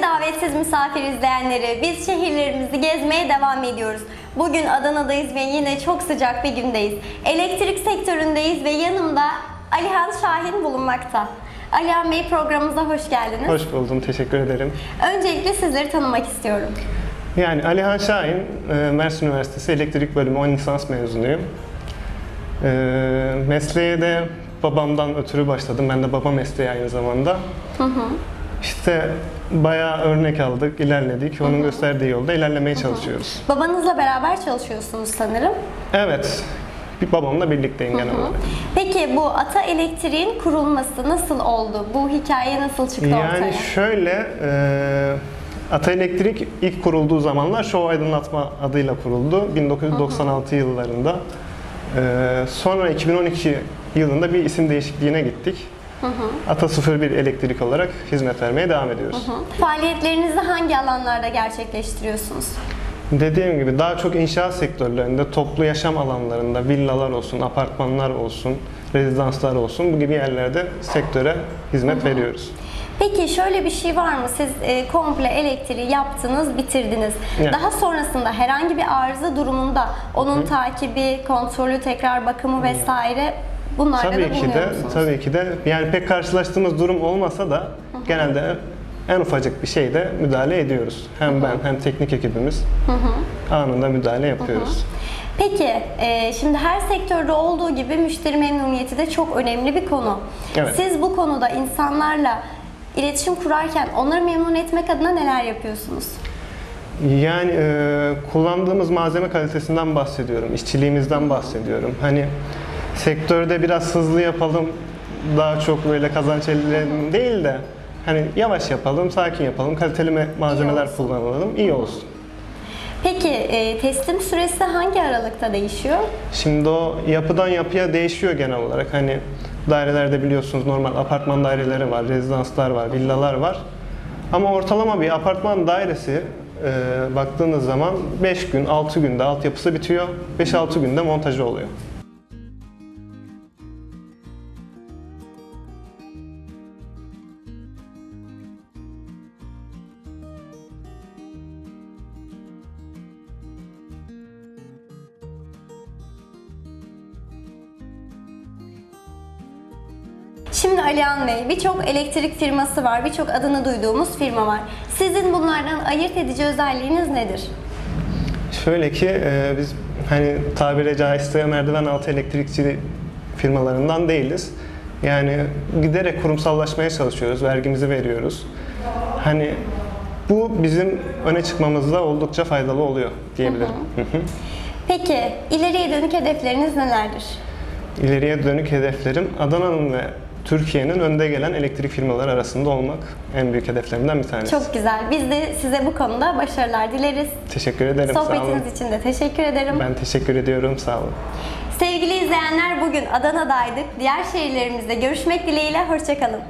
Sevgili davetsiz misafir izleyenleri, biz şehirlerimizi gezmeye devam ediyoruz. Bugün Adana'dayız ve yine çok sıcak bir gündeyiz. Elektrik sektöründeyiz ve yanımda Alihan Şahin bulunmakta. Alihan Bey programımıza hoş geldiniz. Hoş buldum, teşekkür ederim. Öncelikle sizleri tanımak istiyorum. Yani Alihan Şahin, e, Mersin Üniversitesi Elektrik Bölümü 10 lisans mezunuyum. E, Mesleğe de babamdan ötürü başladım. Ben de baba mesleği aynı zamanda. İşte bayağı örnek aldık, ilerledik. Onun gösterdiği yolda ilerlemeye çalışıyoruz. Babanızla beraber çalışıyorsunuz sanırım. Evet, bir babamla birlikteyim genel olarak. Peki bu Ata Elektriğin kurulması nasıl oldu? Bu hikaye nasıl çıktı Yani ortaya? şöyle, e, Ata Elektrik ilk kurulduğu zamanlar Show Aydınlatma adıyla kuruldu. 1996 yıllarında. E, sonra 2012 yılında bir isim değişikliğine gittik. Ata 01 Elektrik olarak hizmet vermeye devam ediyoruz. Faaliyetlerinizi hangi alanlarda gerçekleştiriyorsunuz? Dediğim gibi daha çok inşaat sektörlerinde, toplu yaşam alanlarında, villalar olsun, apartmanlar olsun, rezidanslar olsun bu gibi yerlerde sektöre hizmet veriyoruz. Peki şöyle bir şey var mı? Siz e, komple elektriği yaptınız, bitirdiniz. Evet. Daha sonrasında herhangi bir arıza durumunda onun takibi, kontrolü, tekrar bakımı vesaire bunlarda da Tabii ki de, tabii ki de. Yani pek karşılaştığımız durum olmasa da genelde en ufacık bir şeyde müdahale ediyoruz. Hem ben hem teknik ekibimiz anında müdahale yapıyoruz. Peki, e, şimdi her sektörde olduğu gibi müşteri memnuniyeti de çok önemli bir konu. Evet. Siz bu konuda insanlarla iletişim kurarken onları memnun etmek adına neler yapıyorsunuz? Yani e, kullandığımız malzeme kalitesinden bahsediyorum, işçiliğimizden bahsediyorum. Hani sektörde biraz hızlı yapalım, daha çok böyle kazanç elde değil de hani yavaş yapalım, sakin yapalım, kaliteli me- malzemeler olsun. kullanalım, iyi olsun. Peki, e, teslim süresi hangi aralıkta değişiyor? Şimdi o yapıdan yapıya değişiyor genel olarak. Hani dairelerde biliyorsunuz normal apartman daireleri var, rezidanslar var, villalar var. Ama ortalama bir apartman dairesi e, baktığınız zaman 5 gün, 6 günde altyapısı bitiyor. 5-6 günde montajı oluyor. Şimdi Alihan Bey, birçok elektrik firması var, birçok adını duyduğumuz firma var. Sizin bunlardan ayırt edici özelliğiniz nedir? Şöyle ki e, biz hani tabiri caizse merdiven altı elektrikçi firmalarından değiliz. Yani giderek kurumsallaşmaya çalışıyoruz, vergimizi veriyoruz. Hani bu bizim öne çıkmamızda oldukça faydalı oluyor diyebilirim. Hı hı. Peki, ileriye dönük hedefleriniz nelerdir? İleriye dönük hedeflerim Adana'nın ve Türkiye'nin önde gelen elektrik firmaları arasında olmak en büyük hedeflerimden bir tanesi. Çok güzel. Biz de size bu konuda başarılar dileriz. teşekkür ederim. Sohbetiniz için de teşekkür ederim. Ben teşekkür ediyorum. Sağ olun. Sevgili izleyenler bugün Adana'daydık. Diğer şehirlerimizde görüşmek dileğiyle. Hoşçakalın.